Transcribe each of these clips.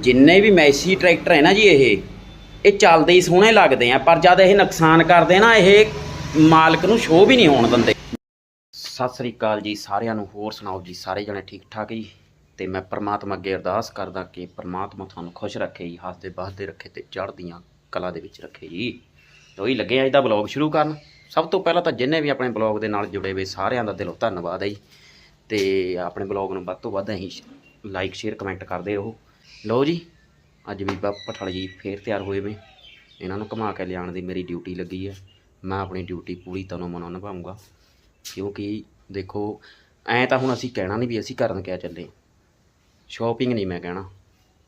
ਜਿੰਨੇ ਵੀ Massey tractor ਹੈ ਨਾ ਜੀ ਇਹ ਇਹ ਚੱਲਦੇ ਹੀ ਸੋਹਣੇ ਲੱਗਦੇ ਆ, ਪਰ ਜਦ ਇਹ ਨੁਕਸਾਨ ਕਰਦੇ ਨਾ, ਇਹ ਮਾਲਕ ਨੂੰ ਸ਼ੋਅ ਵੀ ਨਹੀਂ ਹੋਣ ਦਿੰਦੇ। ਸਤਿ ਸ੍ਰੀ ਅਕਾਲ ਜੀ ਸਾਰਿਆਂ ਨੂੰ, ਹੋਰ ਸੁਣਾਓ ਜੀ, ਸਾਰੇ ਜਣੇ ਠੀਕ ਠਾਕ ਜੀ? ਤੇ ਮੈਂ ਪ੍ਰਮਾਤਮਾ ਅੱਗੇ ਅਰਦਾਸ ਕਰਦਾ ਕਿ ਪ੍ਰਮਾਤਮਾ ਤੁਹਾਨੂੰ ਖੁਸ਼ ਰੱਖੇ ਜੀ, ਹੱਸਦੇ ਬਸਦੇ ਰੱਖੇ ਤੇ ਚੜ੍ਹਦੀਆਂ ਕਲਾ ਦੇ ਵਿੱਚ ਰੱਖੇ ਜੀ। ਤੇ ਉਹੀ ਲੱਗੇ ਅੱਜ ਦਾ ਬਲੌਗ ਸ਼ੁਰੂ ਕਰਨ। ਸਭ ਤੋਂ ਪਹਿਲਾਂ ਤਾਂ ਜਿੰਨੇ ਵੀ ਆਪਣੇ ਬਲੌਗ ਦੇ ਨਾਲ ਜੁੜੇ ਹੋਏ ਸਾਰਿਆਂ ਦਾ ਦਿਲੋਂ ਧੰਨਵਾਦ ਹੈ ਜੀ। ਤੇ ਆਪਣੇ ਬਲੌਗ ਨੂੰ ਵੱਧ ਤੋਂ ਵੱਧ ਅਸੀਂ ਲਾਈਕ ਸ਼ੇਅਰ ਕਮੈਂਟ ਕਰਦੇ ਰਹੋ। ਲਓ ਜੀ ਅੱਜ ਬੀਬਾ ਪਠੜ ਜੀ ਫੇਰ ਤਿਆਰ ਹੋਏ ਵੇ ਇਹਨਾਂ ਨੂੰ ਘੁਮਾ ਕੇ ਲਿਆਉਣ ਦੀ ਮੇਰੀ ਡਿਊਟੀ ਲੱਗੀ ਹੈ ਮੈਂ ਆਪਣੀ ਡਿਊਟੀ ਪੂਰੀ ਤਰ੍ਹਾਂ ਮਨੋਂ ਨਿਭਾਉਂਗਾ ਕਿਉਂਕਿ ਦੇਖੋ ਐਂ ਤਾਂ ਹੁਣ ਅਸੀਂ ਕਹਿਣਾ ਨਹੀਂ ਵੀ ਅਸੀਂ ਕਰਨ ਕਿਆ ਚੱਲੇ ਸ਼ਾਪਿੰਗ ਨਹੀਂ ਮੈਂ ਕਹਿਣਾ।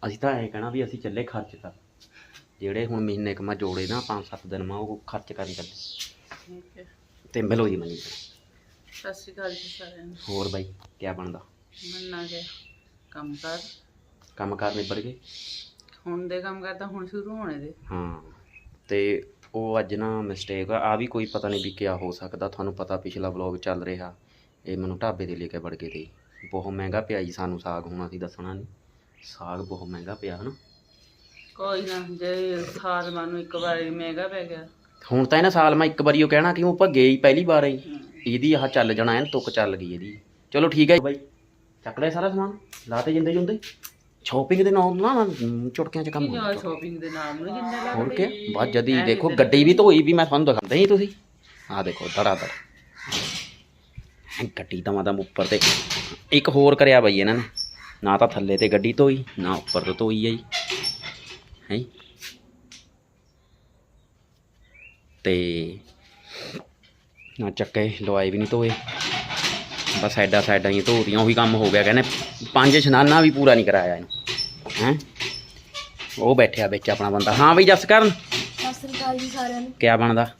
ਅਸੀਂ ਤਾਂ ਐਂ ਕਹਿਣਾ ਵੀ ਅਸੀਂ ਚੱਲੇ ਖਰਚ ਕਰ ਜਿਹੜੇ ਹੁਣ ਮਹੀਨੇ ਕੁ ਮੈਂ ਜੋੜੇ ਨਾ 5-7 ਦਿਨ ਮੈਂ ਉਹ ਖਰਚ ਕਰਨ ਚੱਲੇ ਠੀਕ ਹੈ। ਤੇ ਮਿਲੋ ਜੀ ਮਨੀ। ਸਤਿ ਸ਼੍ਰੀ ਅਕਾਲ ਜੀ ਸਾਰਿਆਂ ਨੂੰ। ਹੋਰ ਬਾਈ ਕਿਆ ਬਣਦਾ? ਮੰਨਾ ਗਿਆ। ਕੰਮ ਕਰ। ਕੰਮ ਕਾਰ ਨਿਬੜ ਗਏ? ਹੁਣ ਦੇ ਕੰਮ ਕਰਦਾ ਹੁਣ ਸ਼ੁਰੂ ਹੋਣੇ ਦੇ। ਹਾਂ ਤੇ ਉਹ ਅੱਜ ਨਾ ਮਿਸਟੇਕ ਆ। ਆ ਵੀ ਕੋਈ ਪਤਾ ਨਹੀਂ ਵੀ ਕਿਆ ਹੋ ਸਕਦਾ। ਤੁਹਾਨੂੰ ਪਤਾ ਪਿਛਲਾ ਵਲੌਗ ਚੱਲ ਰਿਹਾ। ਇਹ ਮੈਨੂੰ ਢਾਬੇ ਤੇ ਲੈ ਕੇ ਵੜ ਗਏ ਤੇ। ਬਹੁਤ ਮਹਿੰਗਾ ਪਿਆ ਜੀ ਸਾਨੂੰ ਸਾਗ। ਹੁਣ ਅਸੀਂ ਦੱਸਣਾ ਨਹੀਂ ਸਾਗ ਬਹੁਤ ਮਹਿੰਗਾ ਪਿਆ ਹਨਾ? ਕੋਈ ਨਾ ਜੇ ਸਾਲ ਮਾਨੂੰ ਇੱਕ ਵਾਰੀ ਮਹਿੰਗਾ ਪੈ ਗਿਆ। ਹੁਣ ਤਾਂ ਇਹਨਾਂ ਸਾਲ ਮੈਂ ਇੱਕ ਵਾਰੀ ਉਹ ਕਹਿਣਾ ਕਿ ਉਹ ਭੱਗੇ ਹੀ ਪਹਿਲੀ ਵਾਰ ਹੀ। ਇਹਦੀ ਆਹ ਚੱਲ ਜਾਣਾ ਐਨ ਤੁੱਕ ਚੱਲ ਗਈ ਇਹਦੀ। ਚਲੋ ਠੀਕ ਹੈ ਬਾਈ। ਚੱਕ ਲਿਆ ਸਾਰਾ ਸਮਾਨ। ਲਾਤੇ ਜਿੰਦੇ ਜੁੰਦੇ ਸ਼ਾਪਿੰਗ ਦੇ ਨਾਲ ਨਾ ਨਾ, ਚੁਟਕਿਆਂ ਚ ਕੰਮ ਕੀ ਹੁੰਦਾ। ਸ਼ੋਪਿੰਗ ਦੇ ਨਾਮ ਨੂੰ ਜਿੰਨੇ ਲੱਗ ਹੋਰ ਕੀ ਬਾਅਦ ਜਦੀ ਦੇਖੋ ਗੱਡੀ ਵੀ ਧੋਈ ਵੀ ਮੈਂ ਤੁਹਾਨੂੰ ਦਿਖਾਉਂਦਾ ਹੀ ਤੁਸੀਂ। ਆਹ ਦੇਖੋ ਦੜਾ ਦੜ ਗੱਡੀ ਤਾਂ ਮਾਦਾ ਉੱਪਰ ਤੇ ਇੱਕ ਹੋਰ ਕਰਿਆ ਬਈ ਇਹਨਾਂ ਨੇ। ਨਾ ਤਾਂ ਥੱਲੇ ਤੇ ਗੱਡੀ ਧੋਈ ਨਾ ਉੱਪਰ ਤੇ ਧੋਈ ਆਈ ਹੈ? ਤੇ ਨਾ ਚੱਕੇ ਲਵਾਏ ਵੀ ਨਹੀਂ ਧੋਏ। ਬਸ ਸਾਈਡਾਂ ਸਾਈਡਾਂ ਹੀ ਧੋਤੀਆਂ ਉਹੀ ਕੰਮ ਹੋ ਗਿਆ। ਕਹਿੰਦੇ ਪੰਜ ਇਸ਼ਨਾਨਾ ਵੀ ਪੂਰਾ ਨਹੀਂ ਕਰਾਇਆ ਇਹਨੂੰ। ਹੈ? ਉਹ ਬੈਠਿਆ ਵਿੱਚ ਆਪਣਾ ਬੰਦਾ। ਹਾਂ ਬਈ ਜਸ ਕਰਨ। ਸਤਿ ਸ੍ਰੀ ਅਕਾਲ ਜੀ ਸਾਰਿਆਂ ਨੂੰ। ਕਿਆ ਬਣਦਾ?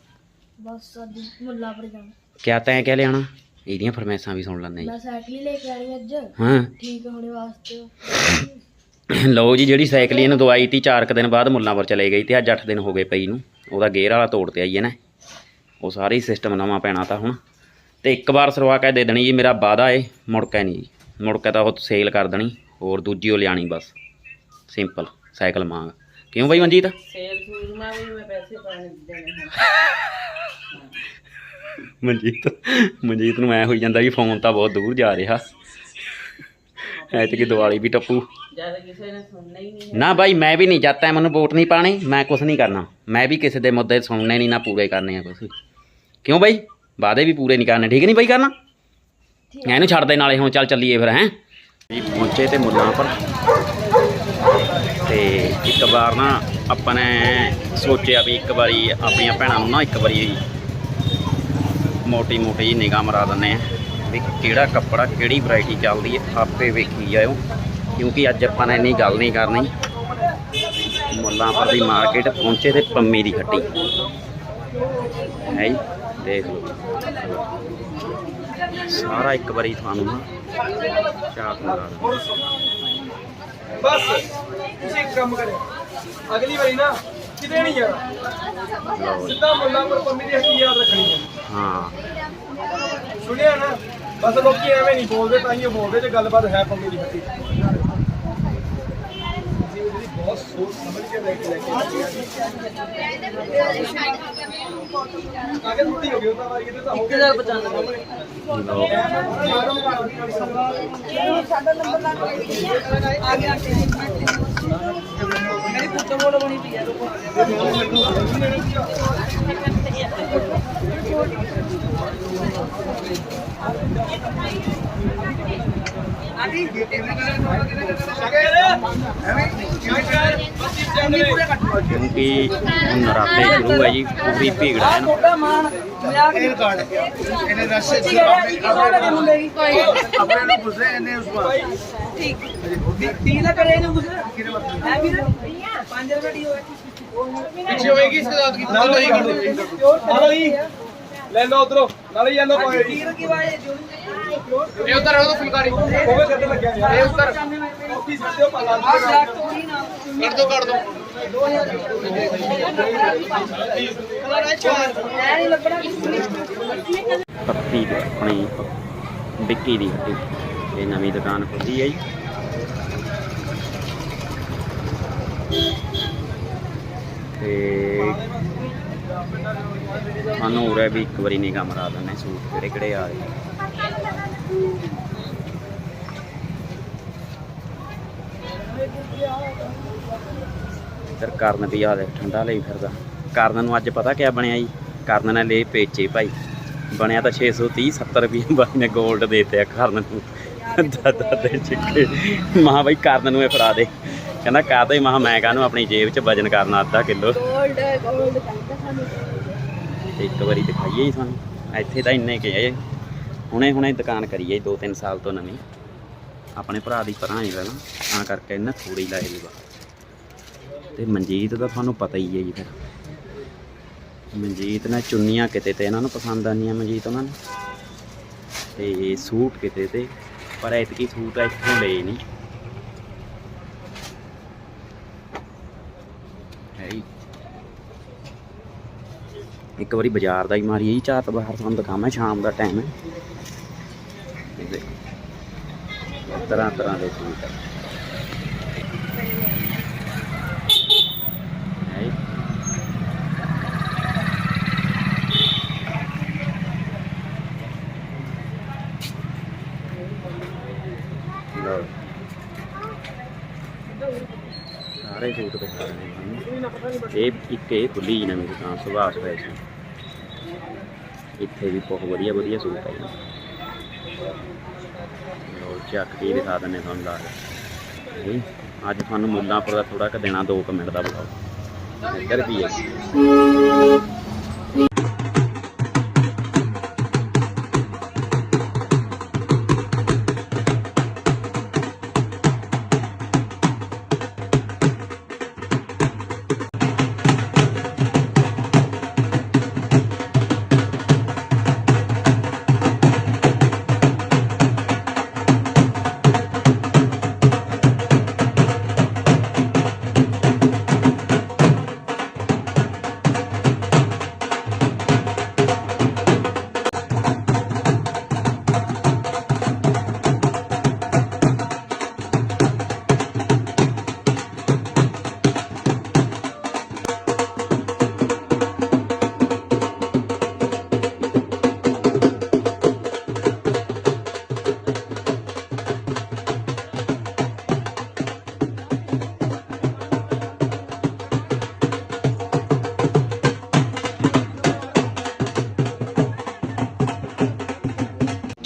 ਬਸ ਅੱਜ ਮੁੱਲਾ ਪਰ ਜਾਣਾ। ਕਿਆ ਤੈਂ ਕਿਆ ਲਿਆਣਾ ਇਹਦੀਆਂ ਫਰਮੈਸਾਂ ਵੀ ਸੁਣ ਲੈਂਦੇ ਮੈਂ ਸਾਈਕਲ ਹੀ ਲੈ ਕੇ ਆਣੀ ਅੱਜ। ਹਾਂ। ਠੀਕ ਹੋਣੇ ਵਾਸਤੇ। ਲਓ ਜੀ ਜਿਹੜੀ ਸਾਈਕਲ ਇਹਨੂੰ ਦਵਾਈ ਤੀ ਚਾਰ ਕੁ ਦਿਨ ਬਾਅਦ ਮੁੱਲਾਂਪੁਰ ਚਲੇ ਗਈ ਤੇ ਅੱਜ 8 ਦਿਨ ਹੋ ਗਏ ਪਈ ਨੂੰ। ਉਹਦਾ ਗੇਅਰ ਵਾਲਾ ਤੋੜ ਤੇ ਆਈ ਹੈ ਨਾ। ਉਹ ਸਾਰੇ ਸਿਸਟਮ ਨਵਾਂ ਪੈਣਾ ਤਾਂ ਹੁਣ। ਤੇ ਇੱਕ ਵਾਰ ਸਰਵਾ ਕੇ ਦੇ ਦੇਣੀ ਜੀ ਮੇਰਾ ਵਾਦਾ ਏ ਮੁੜ ਕੇ ਨਹੀਂ ਜੀ। ਮੁੜ ਕੇ ਤਾਂ ਉਹ ਸੇਲ ਕਰ ਦੇਣੀ ਹੋਰ ਦੂਜੀ ਉਹ ਲਿਆਣੀ ਬਸ। ਸਿੰਪਲ ਸਾਈਕਲ ਮੰਗ। ਕਿਉਂ ਬਈ ਮਨਜੀਤ? ਸੇਲ ਸੂਲ ਮਾ ਵੀ ਮੈਂ ਪੈਸੇ ਪਾਣੇ ਦੇਣੇ ਹੁਣ। ਮਨਜੀਤ ਮਨਜੀਤ ਨੂੰ ਐ ਹੋਈ ਜਾਂਦਾ ਵੀ ਫੋਨ ਤਾਂ ਬਹੁਤ ਦੂਰ ਜਾ ਰਿਹਾ। ਐਤਕੀ ਦੀਵਾਲੀ ਵੀ ਟੱਪੂ। ਜਦ ਕਿਸੇ ਨੇ ਸੁਣਨਾ ਹੀ ਨਹੀਂ ਨਾ ਬਾਈ ਮੈਂ ਵੀ ਨਹੀਂ ਜਾਤਾ ਮੈਨੂੰ ਵੋਟ ਨਹੀਂ ਪਾਣੀ ਮੈਂ ਕੁਛ ਨਹੀਂ ਕਰਨਾ। ਮੈਂ ਵੀ ਕਿਸੇ ਦੇ ਮੁੱਦੇ ਸੁਣਨੇ ਨਹੀਂ ਨਾ ਪੂਰੇ ਕਰਨੇ ਆ ਵੀ ਕਿਉਂ ਬਾਈ? ਵਾਅਦੇ ਵੀ ਪੂਰੇ ਨਹੀਂ ਕਰਨੇ ਠੀਕ ਨਹੀਂ ਬਾਈ ਕਰਨਾ? ਇਹਨੂੰ ਛੱਡ ਦੇ ਨਾਲੇ ਹੁਣ ਚੱਲ ਚੱਲੀਏ ਫਿਰ ਹੈਂ? ਜੀ ਪਹੁੰਚੇ ਤੇ ਮੁੱਲਾਂ ਪਰ ਤੇ ਇੱਕ ਵਾਰ ਨਾ ਆਪਾਂ ਨੇ ਸੋਚਿਆ ਵੀ ਇੱਕ ਵਾਰੀ ਆਪਣੀਆਂ ਭੈਣਾਂ ਨੂੰ ਨਾ ਇੱਕ ਵਾਰੀ ਮੋਟੀ ਮੋਟੀ ਜੀ ਨਿਗਾਹ ਮਰਾ ਦਿੰਨੇ ਆ ਵੀ ਕਿਹੜਾ ਕੱਪੜਾ ਕਿਹੜੀ ਵੈਰਾਈਟੀ ਚੱਲਦੀ ਹੈ ਆਪੇ ਵੇਖੀ ਜਾਇਓ। ਕਿਉਂਕਿ ਅੱਜ ਆਪਾਂ ਨੇ ਇੰਨੀ ਗੱਲ ਨਹੀਂ ਕਰਨੀ। ਮੁੱਲਾਂਪੁਰ ਦੀ ਮਾਰਕੀਟ ਪਹੁੰਚੇ ਤੇ ਪੰਮੀ ਦੀ ਹੱਟੀ। ਹੈ ਜੀ? ਦੇਖ ਲਓ। ਸਾਰਾ ਇੱਕ ਵਾਰੀ ਤੁਹਾਨੂੰ ਨਾ ਮਰਾ ਦਿੰਦੇ। ਬਸ ਤੁਸੀਂ ਕੰਮ ਕਰਿਓ। ਅਗਲੀ ਵਾਰੀ ਨਾ ਕਿਤੇ ਨਹੀਂ ਜਾਣਾ। ਸਿੱਧਾ ਮੁੱਲਾ ਪਰ ਪੰਮੀ ਦੀ ਹੱਟੀ ਯਾਦ ਰੱਖਣੀ ਹੈ। ਹਾਂ। ਸੁਣਿਆ ਨਾ? ਬਸ ਲੋਕੀ ਐਵੇਂ ਨਹੀਂ ਬੋਲਦੇ ਤਾਂ ਹੀ ਬੋਲਦੇ ਜੇ ਗੱਲਬਾਤ ਹੈ ਪੰਮੀ ਦੀ ਹੱਟੀ। ਬਹੁਤ ਸੋਚ ਸਮਝ ਕੇ ਲੈ ਕੇ ਲੈ ਕੇ ਆ। ਅਗਰ ਥੋੜੀ ਹੋ ਗਈ ਉਹ ਤਾਂ ਵਾਰੀ ਕਿਤੇ ਤਾਂ ਹੋ ਗਿਆ। 1095 ਲਓ ਮੇਰੀ ਪੁੱਤ ਬੋਲ ਬਣੀ ਪਈ ਆ ਕਿਉਂਕਿ ਹੁਣ ਨਰਾਤੇ ਸ਼ੁਰੂ ਹੈ ਜੀ ਪੂਰੀ ਭੀੜ ਹੈ ਨਾ ਇਹਨੇ। ਰਸ਼ ਆਪਣੇ ਨੂੰ ਪੁੱਛਦੇ ਇਹਨੇ ਉਸ ਵਾਰ ਪਿੱਛੇ ਹੋਏਗੀ ਇਸ ਰਾਤ ਕੀ ਨਾਲ ਹੀ ਕਰ ਦੋ ਨਾਲ ਹੀ ਲੈ ਲਓ ਉਧਰੋਂ ਨਾਲ ਹੀ ਯੈਲੋ ਪਾਏ ਜੀ ਇਹ ਉਧਰ ਉਹ ਫੁਲਕਾਰੀ। ਕੋਵੇ ਕੱਢ ਲੱਗਿਆ ਯਾਰ ਇਹ ਉਧਰ। ਕਾਫੀ ਸਾਡੇ ਪਾਲਾ ਕਰ ਦੋ ਕਰ ਦੋ। ਪੱਪੀ ਦੀ ਆਪਣੀ ਵਿੱਕੀ ਦੀ ਹੱਟੀ ਇਹ ਨਵੀਂ ਦੁਕਾਨ ਖੁੱਲੀ ਹੈ ਜੀ। ਸਾਨੂੰ ਉਰੇ ਵੀ ਇੱਕ ਵਾਰੀ ਨਿਗਾਹ ਮਰਾ ਦਿੰਦੇ ਸੂਟ ਕਿਹੜੇ ਕਿਹੜੇ ਆ ਰਹੇ ਇੱਧਰ ਕਰਨ ਵੀ ਆ ਦੇ ਠੰਡਾ ਲਈ ਫਿਰਦਾ। ਕਰਨ ਨੂੰ ਅੱਜ ਪਤਾ ਕਿਆ ਬਣਿਆ ਜੀ? ਕਰਨ ਨੇ ਲਏ ਪੇਚੇ ਭਾਈ। ਬਣਿਆ ਤਾਂ 630 70 ਰੁਪਏ ਬਾਈ ਨੇ 골ਡ ਦੇਤੇ ਆ ਕਰਨ ਨੂੰ। ਦਾਦਾ ਦੇ ਚਿੱਕੇ ਮਹਾ ਬਾਈ ਕਰਨ ਨੂੰ ਇਹ ਫੜਾ ਦੇ। ਕਹਿੰਦਾ ਕਾਹਤੇ ਮਹਾ ਮੈਂ ਕਾਹਨੂੰ ਆਪਣੀ ਜੇਬ 'ਚ ਵਜਨ ਕਰਨਾ ਅੱਧਾ ਕਿਲੋ? ਗੋਲਡ ਗੋਲਡ ਕਹਿੰਦਾ ਸਾਨੂੰ। ਤੇ ਇੱਕ ਵਾਰੀ ਦਿਖਾਈਏ ਜੀ ਸਾਨੂੰ। ਇੱਥੇ ਤਾਂ ਇੰਨੇ ਕਿ ਹੈ ਹੁਣੇ ਹੁਣੇ ਦੁਕਾਨ ਕਰੀਏ 2-3 ਸਾਲ ਤੋਂ ਨਵੀਂ। ਆਪਣੇ ਭਰਾ ਦੀ ਪਰਾਂ ਹੀ ਪਹਿਲਾਂ ਤਾਂ ਕਰਕੇ ਇਹਨਾਂ ਥੋੜੀ ਲਾਏ ਲਈ ਤੇ ਮਨਜੀਤ ਦਾ ਤੁਹਾਨੂੰ ਪਤਾ ਹੀ ਹੈ ਜੀ ਫਿਰ। ਮਨਜੀਤ ਨੇ ਚੁੰਨੀਆਂ ਕਿਤੇ ਤੇ ਇਹਨਾਂ ਨੂੰ ਪਸੰਦ ਆਉਂਦੀਆਂ ਮਨਜੀਤ ਉਹਨਾਂ ਨੂੰ। ਤੇ ਸੂਟ ਕਿਤੇ ਤੇ ਪਰ ਐਤਕੀ ਸੂਟ ਇੱਥੋਂ ਲਏ ਨਹੀਂ ਹੈ ਹੀ ਇੱਕ ਵਾਰੀ ਬਾਜ਼ਾਰ ਦਾ ਹੀ ਮਾਰੀਏ ਜੀ ਝਾਤ ਬਾਹਰ ਸਾਨੂੰ ਦਿਖਾਵਾਂ, ਸ਼ਾਮ ਦਾ ਟਾਈਮ ਹੈ। ਤਰ੍ਹਾਂ ਤਰ੍ਹਾਂ ਦੇ ਸੂਟ ਹੈ ਹੈ ਜੀ। ਲਓ। ਸਾਰੇ ਸੂਟ ਦਿਖਾ ਰਹੇ ਨੇ ਤੁਹਾਨੂੰ। ਇਹ ਇੱਕ ਇਹ ਖੁੱਲੀ ਜੀ ਨਵੀਂ ਦੁਕਾਨ, ਸੁਭਾਸ਼ ਫੈਸ਼ਨ ਇੱਥੇ ਵੀ ਬਹੁਤ ਵਧੀਆ ਵਧੀਆ ਸੂਟ ਹੈ ਲੋ ਚੱਕ ਕੇ ਦਿਖਾ ਦਿੰਦੇ ਤੁਹਾਨੂੰ ਲਾ ਕੇ। ਅੱਜ ਤੁਹਾਨੂੰ ਮੁੱਲਾਂਪੁਰ ਦਾ ਥੋੜਾ ਕੁ ਦੇਣਾ 2 ਮਿੰਟ ਦਾ ਬੁਲਾਓ ਇੱਧਰ ਵੀ ਹੈ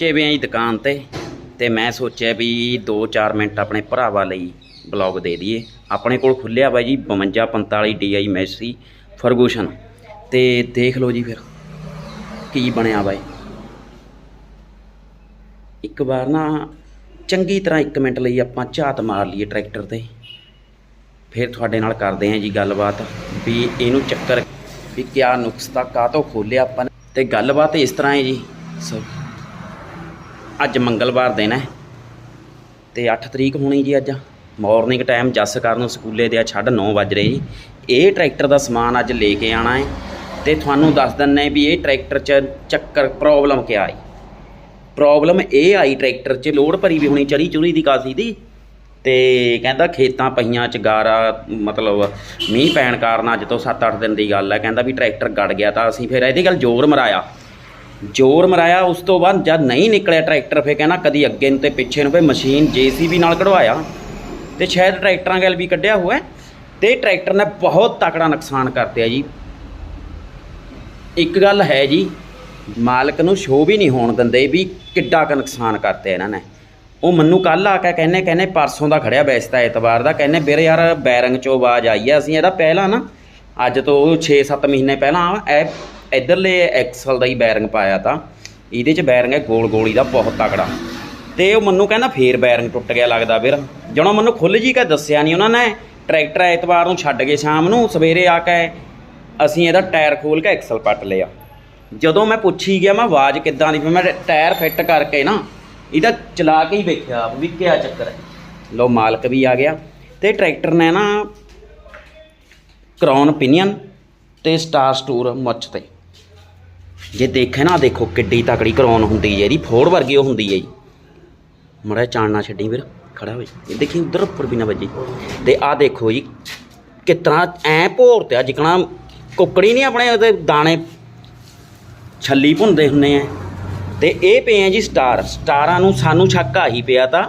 ਪਹੁੰਚੇ ਵੀ ਆਂ ਜੀ ਦੁਕਾਨ ਤੇ ਤੇ ਮੈਂ ਸੋਚਿਆ ਵੀ 2-4 ਮਿੰਟ ਆਪਣੇ ਭਰਾਵਾ ਲਈ ਬਲੌਗ ਦੇ ਦਈਏ। ਆਪਣੇ ਕੋਲ ਖੁੱਲਿਆ ਬਾਈ ਜੀ 5245 DI ਮੈਸੀ ਫਰਗੂਸ਼ਨ। ਤੇ ਦੇਖ ਲਓ ਜੀ ਫਿਰ, ਕੀ ਬਣਿਆ ਬਾਈ ਇੱਕ ਵਾਰ ਨਾ ਚੰਗੀ ਤਰ੍ਹਾਂ 1 ਮਿੰਟ ਲਈ ਆਪਾਂ ਝਾਤ ਮਾਰ ਲਈਏ ਟਰੈਕਟਰ ਤੇ। ਫਿਰ ਤੁਹਾਡੇ ਨਾਲ ਕਰਦੇ ਆਂ ਜੀ ਗੱਲਬਾਤ ਵੀ ਇਹਨੂੰ ਚੱਕਰ ਵੀ ਕਿਆ ਨੁਕਸਤਾ ਕਾਹਤੋਂ ਖੋਲਿਆ ਆਪਾਂ ਨੇ। ਤੇ ਗੱਲਬਾਤ ਇਸ ਤਰ੍ਹਾਂ ਹੈ ਜੀ ਸੋ ਅੱਜ ਮੰਗਲਵਾਰ ਦਿਨ ਹੈ ਤੇ 8 ਤਰੀਕ ਹੋਣੀ ਜੀ ਅੱਜ। ਮਾਰਨਿੰਗ ਟਾਈਮ ਜੱਸ ਕਰਨ ਨੂੰ ਸਕੂਲੇ ਦੇ ਆ, ਛੱਡ 9 ਵਜ ਰਹੇ ਜੀ। ਇਹ ਟਰੈਕਟਰ ਦਾ ਸਮਾਨ ਅੱਜ ਲੈ ਕੇ ਆਣਾ ਹੈ ਤੇ ਤੁਹਾਨੂੰ ਦੱਸ ਦਿੰਨੇ ਵੀ ਇਹ ਟਰੈਕਟਰ 'ਚ ਚੱਕਰ ਪ੍ਰੋਬਲਮ ਕਿਆ ਆਈ ਪ੍ਰੋਬਲਮ ਇਹ ਆਈ ਟਰੈਕਟਰ 'ਚ ਲੋਡ ਭਰੀ ਵੀ ਹੋਣੀ, ਚਰੀ ਚੁਰੀ ਦੀ ਕਾਸੀ ਦੀ। ਤੇ ਕਹਿੰਦਾ ਖੇਤਾਂ ਪਹੀਆਂ ਚ ਗਾਰਾ, ਮਤਲਬ ਮੀਂਹ ਪੈਣ ਕਾਰਨ ਅੱਜ ਤੋਂ 7-8 ਦਿਨ ਦੀ ਗੱਲ ਹੈ। ਕਹਿੰਦਾ ਵੀ ਟਰੈਕਟਰ ਗੜ ਗਿਆ ਤਾਂ ਅਸੀਂ ਫਿਰ ਇਹਦੀ ਗੱਲ ਜ਼ੋਰ ਮਰਾਇਆ। ਜ਼ੋਰ ਮਰਾਇਆ ਉਸ ਤੋਂ ਬਾਅਦ ਜਦ ਨਹੀਂ ਨਿਕਲਿਆ ਟਰੈਕਟਰ ਫੇ ਕਹਿੰਦਾ ਕਦੀ ਅੱਗੇ ਨੂੰ ਤੇ ਪਿੱਛੇ ਨੂੰ ਫੇ ਮਸ਼ੀਨ ਜੀਸੀਬੀ ਨਾਲ ਕਢਵਾਇਆ ਤੇ ਸ਼ਾਇਦ ਟਰੈਕਟਰਾਂ ਗੱਲ ਵੀ ਕੱਢਿਆ ਹੋਇਆ ਤੇ ਟਰੈਕਟਰ ਨੇ ਬਹੁਤ ਤਕੜਾ ਨੁਕਸਾਨ ਕਰਤਿਆ ਜੀ। ਇੱਕ ਗੱਲ ਹੈ ਜੀ, ਮਾਲਕ ਨੂੰ ਸ਼ੋਅ ਵੀ ਨਹੀਂ ਹੋਣ ਦਿੰਦੇ ਵੀ ਕਿੱਡਾ ਕੁ ਨੁਕਸਾਨ ਕਰਤੇ ਇਹਨਾਂ ਨੇ। ਉਹ ਮੈਨੂੰ ਕੱਲ ਆ ਕੇ ਕਹਿੰਨੇ ਕਹਿੰਨੇ ਪਰਸੋਂ ਦਾ ਖੜਿਆ ਵੈਸਤਾ ਐਤਵਾਰ ਦਾ ਕਹਿੰਨੇ ਵੀਰੇ ਯਾਰ ਬੈਰੰਗ ਚੋਂ ਆਵਾਜ਼ ਆਈ ਆ, ਅਸੀਂ ਇਹਦਾ ਪਹਿਲਾਂ ਨਾ, ਅੱਜ ਤੋਂ 6-7 ਮਹੀਨੇ ਪਹਿਲਾਂ, ਇਹ ਇਧਰਲੇ ਐਕਸਲ ਦਾ ਹੀ ਬੈਰਿੰਗ ਪਾਇਆ ਤਾਂ, ਇਹਦੇ ਚ ਬੈਰਿੰਗ ਹੈ ਗੋਲ ਗੋਲੀ ਦਾ ਬਹੁਤ ਤਕੜਾ। ਤੇ ਉਹ ਮੈਨੂੰ ਕਹਿੰਦਾ ਫੇਰ ਬੈਰਿੰਗ ਟੁੱਟ ਗਿਆ ਲੱਗਦਾ ਵੀਰ ਜਦੋਂ ਮੈਨੂੰ ਖੁੱਲ ਜੀ ਕੇ ਦੱਸਿਆ ਨਹੀਂ ਉਹਨਾਂ ਨੇ, ਟਰੈਕਟਰ ਐਤਵਾਰ ਨੂੰ ਛੱਡ ਕੇ ਸ਼ਾਮ ਨੂੰ, ਸਵੇਰੇ ਆ ਕੇ ਅਸੀਂ ਇਹਦਾ ਟਾਇਰ ਖੋਲ ਕੇ ਐਕਸਲ ਪੱਟ ਲਿਆ। ਜਦੋਂ ਮੈਂ ਪੁੱਛੀ ਗਿਆ, ਮੈਂ ਆਵਾਜ਼ ਕਿੱਦਾਂ ਦੀ? ਫਿਰ ਮੈਂ ਟਾਇਰ ਫਿੱਟ ਕਰਕੇ ਨਾ ਇਹਦਾ ਚਲਾ ਕੇ ਹੀ ਵੇਖਿਆ ਆਪ ਵੀ ਕਿਆ ਚੱਕਰ ਹੈ। ਲੋ, ਮਾਲਕ ਵੀ ਆ ਗਿਆ। ਤੇ ਟਰੈਕਟਰ ਨੇ ਨਾ ਕਰਾਉਨ ਪਿਨੀਅਨ ਤੇ ਸਟਾਰ ਸਟੂਰ ਮੁੱਛ ਤੇ। ਜੇ ਦੇਖੇ ਨਾ, ਦੇਖੋ ਕਿੱਡੀ ਤਕੜੀ ਕਰਾਉਨ ਹੁੰਦੀ ਹੈ ਇਹਦੀ, ਫੋੜ ਵਰਗੀ ਉਹ ਹੁੰਦੀ ਹੈ ਜੀ। ਮੜਾ ਚਾਣਨਾ ਛੱਡੀ ਵੀਰ, ਖੜਾ ਹੋਈ ਇਹ ਦੇਖੀ ਉਧਰ ਉੱਪਰ ਵੀ ਨਾ ਵੱਜੀ। ਤੇ ਆਹ ਦੇਖੋ ਜੀ, ਕਿਤਨਾ ਐ ਭੋਰ ਤੇ ਜਿਕਣਾ ਕੁੱਕੜੀ ਨਹੀਂ ਆਪਣੇ ਉਹਦੇ ਦਾਣੇ ਛੱਲੀ ਭੁੰਦੇ ਹੁੰਨੇ ਆ। ਤੇ ਇਹ ਪਏ ਆ ਜੀ ਸਟਾਰ। ਸਟਾਰਾਂ ਨੂੰ ਸਾਨੂੰ ਸ਼ੱਕ ਆ ਹੀ ਪਿਆ ਤਾਂ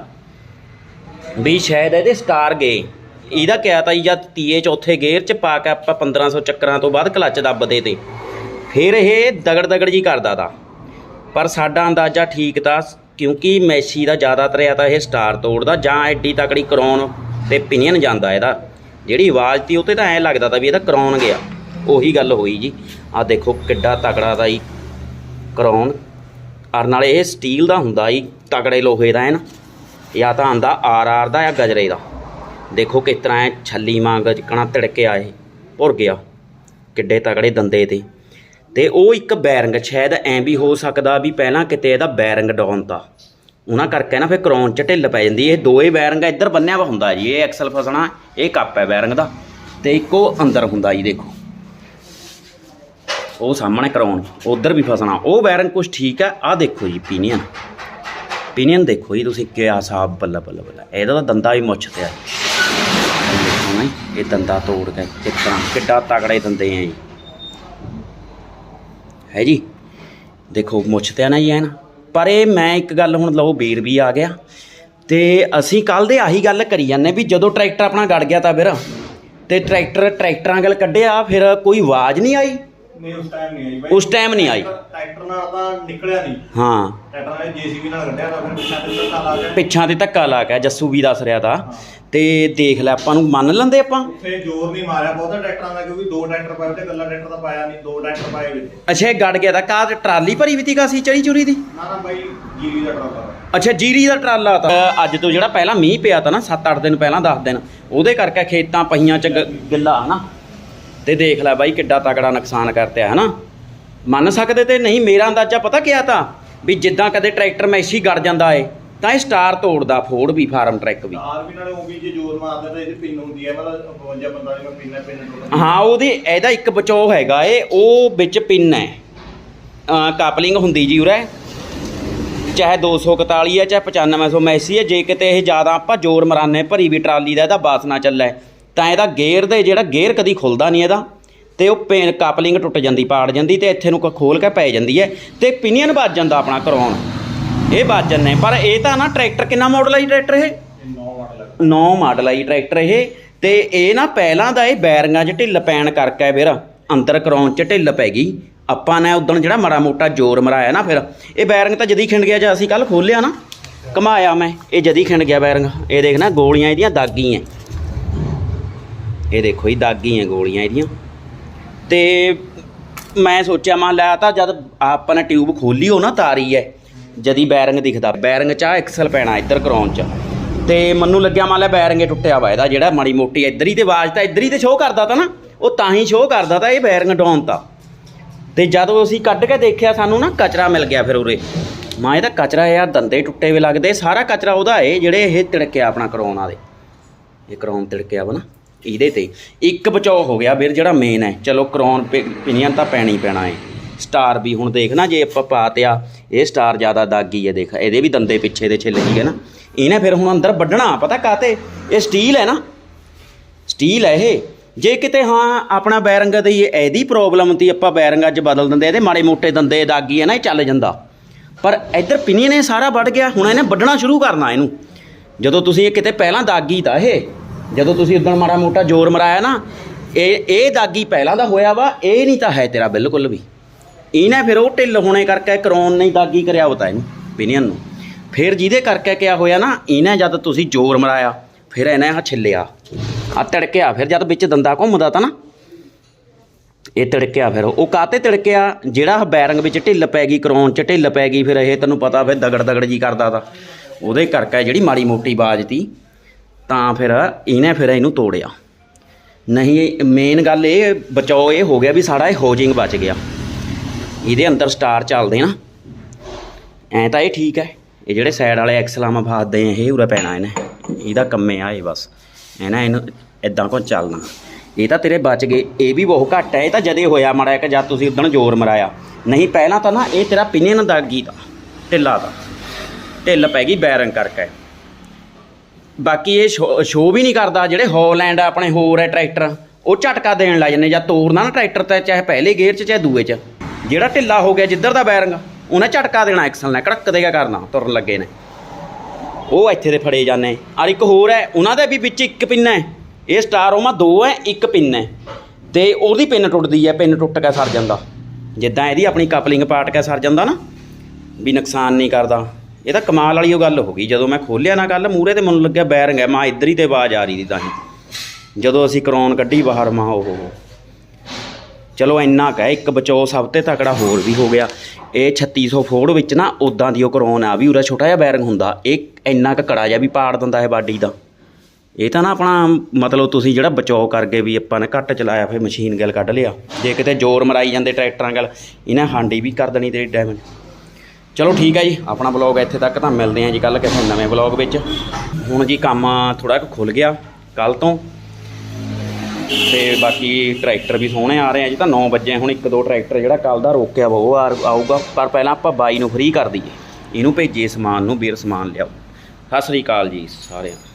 ਵੀ ਸ਼ਾਇਦ ਇਹਦੇ ਸਟਾਰ ਗਏ। ਇਹਦਾ ਕਿਹਾ ਤਾਂ ਜੀ, ਜਦ ਤੀਏ ਚੌਥੇ ਗੇਅਰ ਚ ਪਾ ਕੇ ਆਪਾਂ 1500 ਚੱਕਰਾਂ ਤੋਂ ਬਾਅਦ ਕਲੱਚ ਦੱਬਦੇ ਤੇ। ਫਿਰ ਇਹ ਦਗੜ ਦਗੜ ਜੀ ਕਰਦਾ ਤਾ। ਪਰ ਸਾਡਾ ਅੰਦਾਜ਼ਾ ਠੀਕ ਤਾਂ ਕਿਉਂਕਿ ਮੈਸੀ ਦਾ ਜ਼ਿਆਦਾਤਰ ਆ ਤਾਂ ਇਹ ਸਟਾਰ ਤੋੜਦਾ ਜਾਂ ਐਡੀ ਤਕੜੀ ਕਰਾਉਣ ਤੇ ਪਿਨੀਅਨ ਜਾਂਦਾ ਇਹਦਾ। ਜਿਹੜੀ ਆਵਾਜ਼ ਤੀ ਉਹ ਤਾਂ ਐਂ ਲੱਗਦਾ ਤਾਂ ਵੀ ਇਹਦਾ ਕਰਾਉਣ ਗਿਆ। ਉਹੀ ਗੱਲ ਹੋਈ ਜੀ। ਆ ਦੇਖੋ ਕਿੱਡਾ ਤਕੜਾ ਦਾ ਜੀ ਕਰਾਉਣ। ਔਰ ਨਾਲੇ ਇਹ ਸਟੀਲ ਦਾ ਹੁੰਦਾ ਜੀ, ਤਕੜੇ ਲੋਹੇ ਦਾ ਹੈ ਨਾ ਜਾਂ ਤਾਂ ਆਂਦਾ ਆਰ ਆਰ ਦਾ ਜਾਂ ਗਜਰੇ ਦਾ। ਦੇਖੋ ਕਿਸ ਤਰ੍ਹਾਂ ਐ ਛੱਲੀ ਵਾਂਗ ਜਿਕਣਾ ਤਿੜਕੇ ਆਏ ਭੁਰ ਗਿਆ। ਕਿੱਡੇ ਤਕੜੇ ਦੰਦੇ ਤੇ। ਤੇ ਉਹ ਇੱਕ ਬੈਰਿੰਗ ਸ਼ਾਇਦ ਐਂ ਵੀ ਹੋ ਸਕਦਾ ਵੀ ਪਹਿਲਾਂ ਕਿਤੇ ਇਹਦਾ ਬੈਰਿੰਗ ਡਾਊਨ ਤਾ। ਉਹਨਾਂ ਕਰਕੇ ਨਾ ਫਿਰ ਕਰਾਉਣ ਚ ਢਿੱਲ ਪੈ ਜਾਂਦੀ ਇਹ ਦੋਏ ਬੈਰਿੰਗ ਇੱਧਰ ਬੰਨਿਆ ਵਾ ਹੁੰਦਾ ਜੀ ਇਹ ਐਕਸਲ ਫਸਣਾ ਇਹ ਕੱਪ ਹੈ ਬੈਰਿੰਗ ਦਾ। ਤੇ ਇੱਕੋ ਅੰਦਰ ਹੁੰਦਾ ਜੀ ਦੇਖੋ। ਉਹ ਸਾਹਮਣੇ ਕਰਾਉਣ ਉਧਰ ਵੀ ਫਸਣਾ। ਉਹ ਬੈਰਿੰਗ ਕੁਝ ਠੀਕ ਹੈ ਆਹ ਦੇਖੋ ਜੀ ਪੀਨੀਅਨ। ਪੀਨੀਅਨ ਦੇਖੋ ਜੀ ਤੁਸੀਂ ਕਿਆ ਸਾਬ ਬੱਲਾ ਬੱਲਾ ਬੱਲਾ। ਇਹਦਾ ਤਾਂ ਦੰਦਾ ਵੀ ਮੁੱਛ ਤੇ ਆ। ਦੇਖੋ ਨਾ ਜੀ, ਇਹ ਦੰਦਾ ਤੋੜ ਕੇ ਕਿਸ ਤਰ੍ਹਾਂ ਕਿੱਡਾ ਤਗੜੇ ਦੰਦੇ ਆ ਜੀ। ਹੈ ਜੀ। ਦੇਖੋ ਮੁੱਛ ਤੇ ਆ ਨਾ ਜੀ ਐਨ ਪਰ ਇਹ ਮੈਂ ਇੱਕ ਗੱਲ ਹੁਣ ਲਓ ਵੀਰ ਵੀ ਆ ਗਿਆ। ਤੇ ਅਸੀਂ ਕੱਲ ਦੇ ਆਹੀ ਗੱਲ ਕਰੀ ਜਾਂਦੇ ਵੀ ਜਦੋਂ ਟਰੈਕਟਰ ਆਪਣਾ ਗੜ ਗਿਆ ਤਾਂ ਫਿਰ ਤੇ ਟਰੈਕਟਰ ਟਰੈਕਟਰਾਂ ਗੱਲ ਕੱਢਿਆ ਫਿਰ ਕੋਈ ਆਵਾਜ਼ ਨਹੀਂ ਆਈ? ਨਹੀਂ ਉਸ ਟਾਈਮ ਨਹੀਂ ਆਈ ਉਸ time ਨਹੀਂ ਆਈ। ਟਰੈਕਟਰ ਨਾਲ ਤਾਂ ਨਿਕਲਿਆ ਨਹੀਂ। ਹਾਂ। ਟਰੈਕਟਰ ਨਾਲ ਜੀਸੀਬੀ ਨਾਲ ਕੱਢਿਆ ਤਾਂ ਫਿਰ ਪਿੱਛਾ ਤੇ ਧੱਕਾ ਲਾ ਪਿੱਛਾਂ ਤੇ ਧੱਕਾ ਲਾ ਕੇ ਜੱਸੂ ਵੀ ਦੱਸ ਰਿਹਾ ਤਾ। ਤੇ ਦੇਖ ਲੈ ਆਪਾਂ ਨੂੰ ਮੰਨ ਲੈਂਦੇ ਆਪਾਂ। ਉੱਥੇ ਜ਼ੋਰ ਨਹੀਂ ਮਾਰਿਆ ਬਹੁਤਾ ਟਰੈਕਟਰਾਂ ਦਾ ਕਿਉਂਕਿ ਦੋ ਟਰੈਕਟਰ ਪਾਏ ਤੇ ਗੱਲਾ ਟਰੈਕਟਰ ਤਾਂ ਪਾਇਆ ਨਹੀਂ ਦੋ ਟਰੈਕਟਰ ਪਾਏ ਵਿੱਚ। ਅੱਛਾ ਇਹ ਗੜ ਗਿਆ ਤਾਂ ਕਾ ਟਰਾਲੀ ਭਰੀ ਵੀ ਤੀ ਕਾਸੀ ਚੜੀ ਚੁਰੀ ਦੀ? ਨਾ ਨਾ ਬਾਈ ਜੀਵੀ ਦਾ ਟਰੈਕਟਰ ਅੱਛਾ ਜੀਰੀ ਦਾ ਟਰਾਲਾ ਤਾਂ। ਅੱਜ ਤੋਂ ਜਿਹੜਾ ਪਹਿਲਾਂ ਮੀਂਹ ਪਿਆ ਤਾ ਨਾ 7-8 ਦਿਨ ਪਹਿਲਾਂ 10 ਦਿਨ ਉਹਦੇ ਕਰਕੇ ਖੇਤਾਂ ਪਹੀਆਂ ਚ ਗਿੱਲਾ ਹਨਾ? ਤੇ ਦੇਖ ਲੈ ਬਾਈ ਕਿੱਡਾ ਤਕੜਾ ਨੁਕਸਾਨ ਕਰਤਿਆ ਹਨਾ? ਮੰਨ ਸਕਦੇ ਤੇ ਨਹੀਂ ਮੇਰਾ ਅੰਦਾਜ਼ਾ ਪਤਾ ਕਿਆ ਤਾਂ? ਵੀ ਜਿੱਦਾਂ ਕਦੇ ਟਰੈਕਟਰ ਮੈਸੀ ਗੜ ਜਾਂਦਾ ਏ ਤਾਂ ਇਹ ਸਟਾਰ ਤੋੜਦਾ ਫੋੜ ਵੀ ਫਾਰਮ ਟਰੈਕ ਵੀ। ਆਰ ਵੀ ਨਾਲੇ ਉਹ ਵੀ ਜੇ ਜ਼ੋਰ ਮਾਰਦਾ ਤਾਂ ਇਹਦੀ ਪਿੰਨ ਹੁੰਦੀ ਹੈ ਮਤਲਬ 52 ਬੰਦਾ ਜਿਵੇਂ ਪਿੰਨ ਹੈ ਪਿੰਨ ਟੁੱਟ ਹਾਂ ਉਹਦੀ ਇਹਦਾ ਇੱਕ ਬਚਾਓ ਹੈਗਾ ਏ ਉਹ ਵਿੱਚ ਪਿੰਨ ਹੈ। ਕਪਲਿੰਗ ਹੁੰਦੀ ਜੀ ਉਰੇ। ਚਾਹੇ 241 ਹੈ ਚਾਹੇ 9500 ਮੈਸੀ ਹੈ ਜੇ ਕਿਤੇ ਇਹ ਜ਼ਿਆਦਾ ਆਪਾਂ ਜ਼ੋਰ ਮਰਾਨੇ ਭਰੀ ਵੀ ਟਰਾਲੀ ਦਾ ਇਹਦਾ ਬਾਸ ਨਾ ਚੱਲੇ ਤਾਂ ਇਹਦਾ ਗੇਅਰ ਦੇ ਜਿਹੜਾ ਗੇਅਰ ਕਦੀ ਖੁੱਲਦਾ ਨਹੀਂ ਇਹਦਾ ਤੇ ਉਹ ਪੇਨ ਕਪਲਿੰਗ ਟੁੱਟ ਜਾਂਦੀ ਪਾੜ ਜਾਂਦੀ ਤੇ ਇੱਥੇ ਨੂੰ ਕ- ਖੋਲ ਕੇ ਪੈ ਜਾਂਦੀ ਹੈ ਤੇ ਪਿਨੀਅਨ ਵੱਜ ਜਾਂਦਾ ਆਪਣਾ ਕਰਾਉਣ ਇਹ ਵੱਜ ਜਾਂਦੇ ਪਰ ਇਹ ਤਾਂ ਨਾ ਟਰੈਕਟਰ ਕਿੰਨਾ ਮਾਡਲ ਹੈ ਟਰੈਕਟਰ ਇਹ? 9 ਮਾਡਲ ਆਈ ਟਰੈਕਟਰ ਇਹ। ਤੇ ਇਹ ਨਾ ਪਹਿਲਾਂ ਦਾ ਇਹ ਬੈਰਿੰਗਾਂ 'ਚ ਢਿੱਲ ਪੈਣ ਕਰਕੇ ਫਿਰ। ਅੰਦਰ ਕਰਾਉਣ 'ਚ ਢਿੱਲ ਪੈ ਗਈ। ਆਪਾਂ ਨੇ ਉਦੋਂ ਜਿਹੜਾ ਮਾੜਾ ਮੋਟਾ ਜ਼ੋਰ ਮਰਾਇਆ ਨਾ ਫਿਰ। ਇਹ ਬੈਰਿੰਗ ਤਾਂ ਜਦੀ ਖਿੰਡ ਗਿਆ ਜੇ ਅਸੀਂ ਕੱਲ ਖੋਲਿਆ ਨਾ। ਘਮਾਇਆ ਮੈਂ। ਇਹ ਜਦੀ ਖਿੰਡ ਗਿਆ ਬੈਰਿੰਗ ਇਹ ਦੇਖ ਨਾ ਗੋਲੀਆਂ ਇਹਦੀਆਂ ਦਾਗੀ ਐ। ਇਹ ਦੇਖੋ ਇਹ ਦਾਗੀ ਐ ਗੋਲੀਆਂ ਇਹਦੀਆਂ। ਤੇ ਮੈਂ ਸੋਚਿਆ, ਮੈਂ ਲਿਆ ਤਾਂ ਜਦ ਆਪਾਂ ਨੇ ਟਿਊਬ ਖੋਲੀ, ਉਹ ਨਾ ਤਾਰੀ ਐ। ਜਦੀ ਬੈਰਿੰਗ ਦਿਖਦਾ। ਬੈਰਿੰਗ ਚ ਆ ਐਕਸਲ ਪੈਣਾ ਇੱਧਰ ਕਰਾਉਣ ਚ। ਤੇ ਮੈਨੂੰ ਲੱਗਿਆ ਮੰਨ ਲੈ ਬੈਰਿੰਗ ਹੀ ਟੁੱਟਿਆ ਵਾ ਇਹਦਾ ਜਿਹੜਾ ਮਾੜੀ ਮੋਟੀ ਇੱਧਰ ਹੀ ਤੇ ਆਵਾਜ਼ ਤਾਂ ਇੱਧਰ ਹੀ ਤੇ ਸ਼ੋਅ ਕਰਦਾ ਤਾ ਨਾ। ਉਹ ਤਾਂ ਹੀ ਸ਼ੋਅ ਕਰਦਾ ਤਾ ਇਹ ਬੈਰਿੰਗ ਡਾਊਨ ਤਾ। ਤੇ ਜਦੋਂ ਅਸੀਂ ਕੱਢ ਕੇ ਦੇਖਿਆ ਸਾਨੂੰ ਨਾ ਕਚਰਾ ਮਿਲ ਗਿਆ ਫਿਰ ਉਰੇ। ਮਾਂ ਇਹਦਾ ਕਚਰਾ ਯਾਰ ਦੰਦੇ ਟੁੱਟੇ ਵੀ ਲੱਗਦੇ। ਸਾਰਾ ਕਚਰਾ ਉਹਦਾ ਏ, ਜਿਹੜੇ ਇਹ ਤਿੜਕਿਆ ਆਪਣਾ ਕਰਾਉਣ ਵਾਲੇ। ਇਹ ਕਰਾਉਣ ਤਿੜਕਿਆ ਵਾ ਨਾ, ਇਹਦੇ ਤੇ। ਇੱਕ ਬਚਾਓ ਹੋ ਗਿਆ ਵੀਰ ਜਿਹੜਾ ਮੇਨ ਹੈ। ਚਲੋ ਕਰਾਉਣ ਪਿਨੀਅਨ ਤਾਂ ਪੈਣੀ ਹੀ ਪੈਣਾ ਏ। ਸਟਾਰ ਵੀ ਹੁਣ ਦੇਖ ਨਾ, ਜੇ ਆਪਾਂ ਪਾਤਿਆ ਇਹ ਸਟਾਰ ਜ਼ਿਆਦਾ ਦਾਗੀ ਹੈ ਦੇਖ, ਇਹਦੇ ਵੀ ਦੰਦੇ ਪਿੱਛੇ ਦੇ ਛਿੱਲ ਹੈ ਨਾ। ਇਹਨੇ ਫਿਰ ਹੁਣ ਅੰਦਰ ਵੱਢਣਾ, ਪਤਾ ਕਾਤੇ ਇਹ ਸਟੀਲ ਹੈ ਨਾ। ਸਟੀਲ ਹੈ ਇਹ। ਜੇ ਕਿਤੇ ਹਾਂ, ਆਪਣਾ ਬੈਰੰਗਾ ਦੀ ਇਹਦੀ ਪ੍ਰੋਬਲਮ ਤੀ, ਆਪਾਂ ਬੈਰੰਗਾ 'ਚ ਬਦਲ ਦਿੰਦੇ, ਇਹਦੇ ਮਾੜੇ ਮੋਟੇ ਦੰਦੇ ਦਾਗੀ ਹੈ ਨਾ, ਇਹ ਚੱਲ ਜਾਂਦਾ। ਪਰ ਇੱਧਰ ਪਿਨੀਅਨ ਇਹ ਸਾਰਾ ਵੱਢ ਗਿਆ, ਹੁਣ ਇਹਨੇ ਵੱਢਣਾ ਸ਼ੁਰੂ ਕਰਨਾ ਇਹਨੂੰ। ਜਦੋਂ ਤੁਸੀਂ ਇਹ ਕਿਤੇ ਪਹਿਲਾਂ ਦਾਗੀ ਤਾਂ ਇਹ, ਜਦੋਂ ਤੁਸੀਂ ਉਦੋਂ ਮਾੜਾ ਮੋਟਾ ਜ਼ੋਰ ਮਰਾਇਆ ਨਾ, ਇਹ ਇਹ ਦਾਗੀ ਪਹਿਲਾਂ ਦਾ ਹੋਇਆ ਵਾ, ਇਹ ਨਹੀਂ ਤਾਂ ਹੈ ਤੇਰਾ ਬਿਲਕੁਲ ਵੀ। ਇਹਨੇ ਫਿਰ ਉਹ ਢਿੱਲ ਹੋਣੇ ਕਰਕੇ ਕਰੋਨ ਨਹੀਂ ਦਾਗੀ ਕਰਿਆ ਬਤਾ ਇਹਨੂੰ, ਪਿਨੀਅਨ ਨੂੰ। ਫਿਰ ਜਿਹਦੇ ਕਰਕੇ ਕਿਆ ਹੋਇਆ ਨਾ, ਇਹਨੇ ਜਦ ਤੁਸੀਂ ਜ਼ੋਰ ਮਰਾਇਆ, ਫਿਰ ਇਹਨੇ ਆ ਛਿੱਲਿਆ। ਆ ਤੜਕਿਆ, ਫਿਰ ਜਦ ਵਿੱਚ ਦੰਦਾ ਘੁੰਮਦਾ ਤਾਂ ਨਾ, ਇਹ ਤੜਕਿਆ ਫਿਰ। ਉਹ ਕਾਤੇ ਤੜਕਿਆ? ਜਿਹੜਾ ਬੈਰੰਗ ਵਿੱਚ ਢਿੱਲ ਪੈ ਗਈ ਕਰੋਨ ਚ ਢਿੱਲ ਪੈ ਗਈ, ਫਿਰ ਇਹ ਤੈਨੂੰ ਪਤਾ ਫਿਰ ਦਗੜ ਦਗੜ ਜੀ ਕਰਦਾ ਤਾ। ਉਹਦੇ ਕਰਕੇ ਜਿਹੜੀ ਮਾੜੀ ਮੋਟੀ ਬਾਜ਼ ਤੀ, ਤਾਂ ਫਿਰ ਇਹਨੇ ਫਿਰ ਇਹਨੂੰ ਤੋੜਿਆ। ਨਹੀਂ ਮੇਨ ਗੱਲ ਇਹ ਬਚਾਓ ਇਹ ਹੋ ਗਿਆ ਵੀ ਸਾਡਾ ਇਹ ਹੋਜਿੰਗ ਬਚ ਗਿਆ। ਇਹਦੇ ਅੰਦਰ ਸਟਾਰ ਚੱਲਦੇ ਨਾ ਐ ਤਾਂ ਇਹ ਠੀਕ ਹੈ। ਇਹ ਜਿਹੜੇ ਸਾਈਡ ਵਾਲੇ ਐਕਸਲਾਮਾ ਫਾਦਦੇ ਆ, ਇਹ ਉਰੇ ਪੈਣਾ ਇਹਨੇ। ਇਹਦਾ ਕੰਮੇ ਆ ਇਹ ਬਸ। ਇਹ ਨਾ ਇਹਨੂੰ ਇਦਾਂ ਕੋ ਚੱਲਣਾ। ਇਹ ਤਾਂ ਤੇਰੇ ਬਚ ਗਏ। ਇਹ ਵੀ ਬਹੁਤ ਘੱਟ ਹੈ। ਇਹ ਤਾਂ ਜਦੇ ਹੋਇਆ ਮਾੜਾ ਕਿ ਜਦ ਤੁਸੀਂ ਉਦਣ ਜ਼ੋਰ ਮਰਾਇਆ। ਨਹੀਂ, ਪਹਿਲਾਂ ਤਾਂ ਨਾ ਇਹ ਤੇਰਾ ਪਿਨੀਅਨ ਦਾਗੀ ਦਾ ਢਿੱਲਾ ਦਾ। ਢਿੱਲ ਪੈ ਗਈ ਬੈਰਿੰਗ ਕਰਕੇ। ਬਾਕੀ ਇਹ ਸ਼ੋ ਵੀ ਨਹੀਂ ਕਰਦਾ। ਜਿਹੜੇ ਹੌਲੈਂਡ ਆਪਣੇ ਹੋਰ ਹੈ ਟਰੈਕਟਰ ਉਹ ਝਟਕਾ ਦੇਣ ਲੱਗ ਜਾਂਦੇ ਜਾਂ ਤੋੜਨਾ ਨਾ ਟਰੈਕਟਰ ਤੇ, ਚਾਹੇ ਪਹਿਲੇ ਗੇਅਰ 'ਚ, ਚਾਹੇ ਦੂਏ 'ਚ। ਜਿਹੜਾ ਢਿੱਲਾ ਹੋ ਗਿਆ ਜਿੱਧਰ ਦਾ ਬੈਰਿੰਗ ਉਹਨੇ ਝਟਕਾ ਦੇਣਾ ਐਕਸਲ ਨੇ ਕੜਕ ਦੇਗਾ ਕਰਨਾ ਤੁਰਨ ਲੱਗੇ ਨੇ। ਉਹ ਇੱਥੇ ਦੇ ਫੜੇ ਜਾਂਦੇ ਔਰ ਇੱਕ ਹੋਰ ਹੈ, ਉਹਨਾਂ ਦੇ ਵੀ ਵਿੱਚ ਇੱਕ ਪਿੰਨ ਹੈ। ਇਹ ਸਟਾਰ ਸਟਾਰੋਮਾ ਦੋ ਹੈ, ਇੱਕ ਪਿੰਨ ਹੈ। ਤੇ ਉਹਦੀ ਪਿੰਨ ਟੁੱਟਦੀ ਹੈ, ਪਿੰਨ ਟੁੱਟ ਕੇ ਸਰ ਜਾਂਦਾ। ਜਿੱਦਾਂ ਇਹਦੀ ਆਪਣੀ ਕਪਲਿੰਗ ਪਾਟ ਕੇ ਸਰ ਜਾਂਦਾ ਨਾ, ਵੀ ਨੁਕਸਾਨ ਨਹੀਂ ਕਰਦਾ। ਇਹ ਤਾਂ ਕਮਾਲ ਵਾਲੀ ਉਹ ਗੱਲ ਹੋ ਗਈ। ਜਦੋਂ ਮੈਂ ਖੋਲਿਆ ਨਾ ਗੱਲ ਮੂਰੇ ਤੇ ਮੈਨੂੰ ਲੱਗਿਆ ਬੈਰਿੰਗ ਹੈ। ਮਾਂ ਇੱਧਰ ਹੀ ਤੇ ਆਵਾਜ਼ ਆ ਰਹੀ ਦੀ ਤਾਂ ਜਦੋਂ ਅਸੀਂ ਕਰਾਉਣ ਕੱਢੀ ਬਾਹਰ, ਮਾਂ ਉਹ ਚਲੋ ਇੰਨਾ ਕਹਿ ਇੱਕ ਬਚੋ ਸਭ ਤੇ ਤਕੜਾ ਹੋਰ ਵੀ ਹੋ ਗਿਆ। ਇਹ 3600 ਫੋੜ ਵਿੱਚ ਨਾ ਉਦਾਂ ਦੀ ਉਹ ਕਰੋਨ ਆ ਵੀ ਉਰਾ ਛੋਟਾ ਜਿਹਾ ਬੈਰਿੰਗ ਹੁੰਦਾ। ਇਹ ਇੰਨਾ ਕੁ ਕੜਾ ਜਿਹਾ ਵੀ ਪਾੜ ਦਿੰਦਾ ਹੈ ਬਾਡੀ ਦਾ। ਇਹ ਤਾਂ ਨਾ ਆਪਣਾ ਮਤਲਬ ਤੁਸੀਂ ਜਿਹੜਾ ਬਚਾਓ ਕਰਕੇ ਵੀ ਆਪਾਂ ਨੇ ਘੱਟ ਚਲਾਇਆ, ਫਿਰ ਮਸ਼ੀਨ ਗੱਲ ਕੱਢ ਲਿਆ। ਜੇ ਕਿਤੇ ਜ਼ੋਰ ਮਰਾਈ ਜਾਂਦੇ ਟਰੈਕਟਰਾਂ ਗੱਲ, ਇਹਨਾਂ ਹਾਂਡੀ ਵੀ ਕਰ ਦੇਣੀ ਤੇਰੀ ਡੈਮੇਜ। ਚਲੋ ਠੀਕ ਹੈ ਜੀ, ਆਪਣਾ ਬਲੌਗ ਇੱਥੇ ਤੱਕ ਤਾਂ ਮਿਲਦੇ ਹਾਂ ਜੀ ਕੱਲ ਕਿਸੇ ਨਵੇਂ ਬਲੌਗ ਵਿੱਚ। ਹੁਣ ਜੀ ਕੰਮ ਥੋੜਾ ਕੁ ਖੁੱਲ ਗਿਆ ਕੱਲ ਤੋਂ ਤੇ ਬਾਕੀ ਟਰੈਕਟਰ ਵੀ ਸੋਹਣੇ ਆ ਰਹੇ ਆ। ਜੀ ਤਾਂ 9 ਵਜੇ ਹੁਣ ਇੱਕ ਦੋ ਟਰੈਕਟਰ ਜਿਹੜਾ ਕੱਲ ਦਾ ਰੋਕਿਆ ਵਾ, ਉਹ ਆਊਗਾ। ਪਰ ਪਹਿਲਾਂ ਆਪਾਂ ਬਾਈ ਨੂੰ ਫ੍ਰੀ ਕਰ ਦਈਏ। ਇਹਨੂੰ ਭੇਜੀਏ ਸਮਾਨ ਨੂੰ, ਵੀਰ ਸਮਾਨ ਲਿਆਓ। ਸਤਿ ਸ੍ਰੀ ਅਕਾਲ ਜੀ ਸਾਰਿਆਂ ਨੂੰ।